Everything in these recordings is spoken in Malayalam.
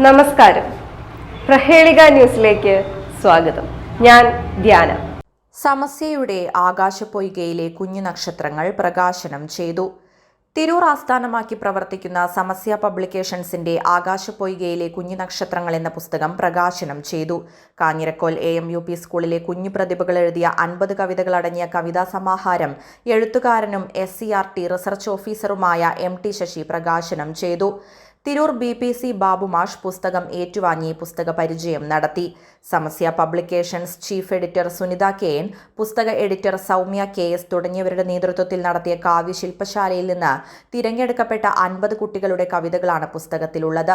നമസ്കാരം. പ്രഹേളിക ന്യൂസിലേക്ക് സ്വാഗതം. ഞാൻ ധ്യാന. സമസ്യയുടെ ആകാശപ്പൊയ്കയിലെ കുഞ്ഞു നക്ഷത്രങ്ങൾ പ്രകാശനം ചെയ്തു. തിരൂർ ആസ്ഥാനമാക്കി പ്രവർത്തിക്കുന്ന സമസ്യ പബ്ലിക്കേഷൻസിന്റെ ആകാശപ്പൊയ്കയിലെ കുഞ്ഞു നക്ഷത്രങ്ങൾ എന്ന പുസ്തകം പ്രകാശനം ചെയ്തു. Kanhirakkol A M U P സ്കൂളിലെ കുഞ്ഞു പ്രതിഭകൾ എഴുതിയ അൻപത് കവിതകളടങ്ങിയ കവിതാ സമാഹാരം എഴുത്തുകാരനും S C R T research ഓഫീസറുമായ M T Sasi പ്രകാശനം ചെയ്തു. Tirur B P C Babumash പുസ്തകം ഏറ്റുവാങ്ങി പുസ്തക പരിചയം നടത്തി. Samasya publications chief editor Sunitha K N പുസ്തക എഡിറ്റർ സൗമ്യ കെ എസ് തുടങ്ങിയവരുടെ നേതൃത്വത്തിൽ നടത്തിയ കാവ്യശില്പശാലയിൽ നിന്ന് തിരഞ്ഞെടുക്കപ്പെട്ട അൻപത് കുട്ടികളുടെ കവിതകളാണ് പുസ്തകത്തിലുള്ളത്.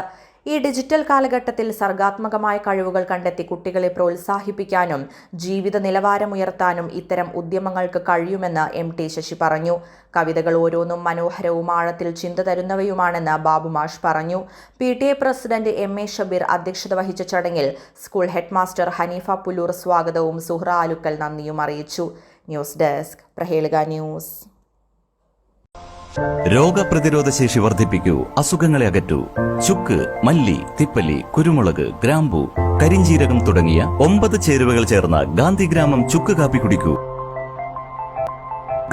ഈ ഡിജിറ്റൽ കാലഘട്ടത്തിൽ സർഗാത്മകമായ കഴിവുകൾ കണ്ടെത്തി കുട്ടികളെ പ്രോത്സാഹിപ്പിക്കാനും ജീവിത നിലവാരമുയർത്താനും ഇത്തരം ഉദ്യമങ്ങൾക്ക് കഴിയുമെന്ന് എം ടി ശശി പറഞ്ഞു. കവിതകൾ ഓരോന്നും മനോഹരവും ആഴത്തിൽ ചിന്ത തരുന്നവയുമാണെന്ന് ബാബുമാഷ് പറഞ്ഞു. P T A president M A Shabeer അധ്യക്ഷത വഹിച്ച ചടങ്ങിൽ സ്കൂൾ ഹെഡ്മാസ്റ്റർ ഹനീഫ പുല്ലൂർ സ്വാഗതവും സുഹ്ര ആലുക്കൽ നന്ദിയും അറിയിച്ചു. News desk Prahelika news. രോഗപ്രതിരോധ ശേഷി വർദ്ധിപ്പിക്കൂ അസുഖങ്ങളെ അകറ്റൂ. ചുക്ക് മല്ലി തിപ്പലി കുരുമുളക് ഗ്രാമ്പു കരിഞ്ചീരകം തുടങ്ങിയ ഒമ്പത് ചേരുവകൾ ചേർന്ന ഗാന്ധിഗ്രാമം ചുക്ക് കാപ്പി കുടിക്കൂ.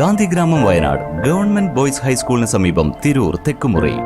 ഗാന്ധിഗ്രാമം വയനാട് ഗവൺമെന്റ് ബോയ്സ് ഹൈസ്കൂളിന് സമീപം തിരൂർ തെക്കുമുറി.